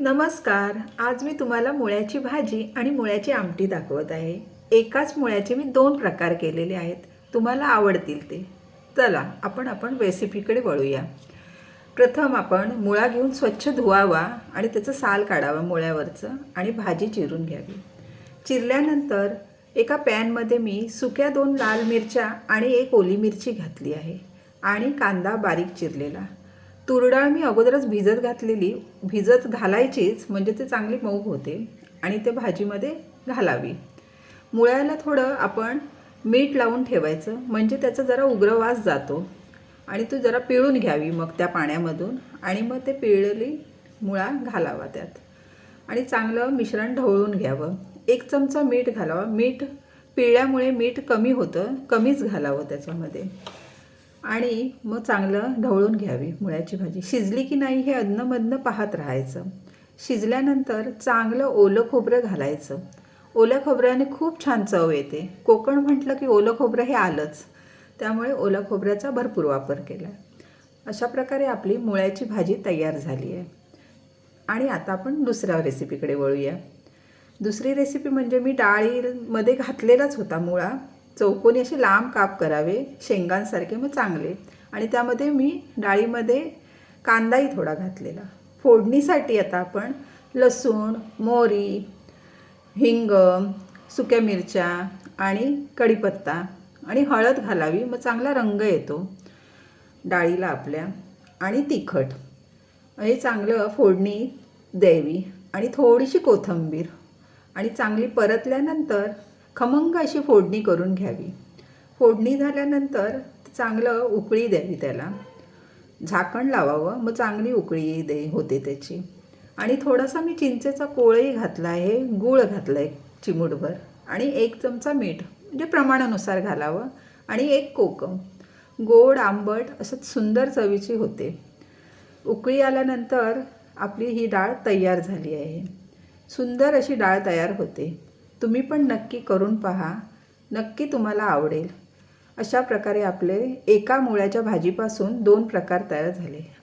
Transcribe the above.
नमस्कार. आज मी तुम्हाला मुळ्याची भाजी आणि मुळ्याची आमटी दाखवत आहे. एकाच मुळ्याचे मी दोन प्रकार केलेले आहेत. तुम्हाला आवडतील ते. चला आपण आपण रेसिपीकडे वळूया. प्रथम आपण मुळा घेऊन स्वच्छ धुवावा आणि त्याचं साल काढावं मुळ्यावरचं आणि भाजी चिरून घ्यावी. चिरल्यानंतर एका पॅनमध्ये मी सुक्या दोन लाल मिरच्या आणि एक ओली मिरची घातली आहे आणि कांदा बारीक चिरलेला. तुरडाळ मी अगोदरच भिजत घातलेली. भिजत घालायचीच म्हणजे ते चांगली मऊ होते. आणि ते भाजीमध्ये घालावी. मुळ्याला थोडं आपण मीठ लावून ठेवायचं. म्हणजे त्याचा जरा उग्रवास जातो. आणि तो जरा पिळून घ्यावी मग त्या पाण्यामधून. आणि मग ते पिळलेली मुळा घालावा त्यात. आणि चांगलं मिश्रण ढवळून घ्यावं. एक चमचा मीठ घालावा. मीठ पिळल्यामुळे मीठ कमी होतं. कमीच घालावं त्याच्यामध्ये. आणि मग चांगलं ढवळून घ्यावी मुळ्याची भाजी. शिजली की नाही हे अधनंमधनं पाहत राहायचं. शिजल्यानंतर चांगलं ओलं खोबरं घालायचं. ओल्या खोबऱ्याने खूप छान चव येते. कोकण म्हटलं की ओलं खोबरं हे आलंच. त्यामुळे ओल्या खोबऱ्याचा भरपूर वापर केला. अशा प्रकारे आपली मुळ्याची भाजी तयार झाली आहे. आणि आता आपण दुसऱ्या रेसिपीकडे वळूया. दुसरी रेसिपी म्हणजे मी डाळीमध्ये घातलेलाच होता मुळा. चौकोनी असे लांब काप करावे शेंगांसारखे मग चांगले. आणि त्यामध्ये मी डाळीमध्ये कांदाही थोडा घातलेला. फोडणीसाठी आता आपण लसूण मोहरी हिंग सुक्या मिरच्या आणि कढीपत्ता आणि हळद घालावी. मग चांगला रंग येतो डाळीला आपल्या. आणि तिखट. हे चांगलं फोडणी द्यावी. आणि थोडीशी कोथिंबीर. आणि चांगली परतल्यानंतर खमंग अशी फोडणी करून घ्यावी. फोडणी झाल्यानंतर चांगलं उकळी द्यावी त्याला. झाकण लावावं मग चांगली उकळी दे होते त्याची. आणि थोडासा मी चिंचेचा कोळही घातला आहे गूळ घातला आहे चिमूटभर. आणि एक चमचा मीठ म्हणजे प्रमाणानुसार घालावं. आणि एक कोकम गोड आंबट असं सुंदर चवीची होते. उकळी आल्यानंतर आपली ही डाळ तयार झाली आहे. सुंदर अशी डाळ तयार होते. तुम्ही पण नक्की करून पहा. नक्की तुम्हाला आवडेल. अशा प्रकारे आपले एका मुळ्याच्या भाजीपासून दोन प्रकार तयार झाले.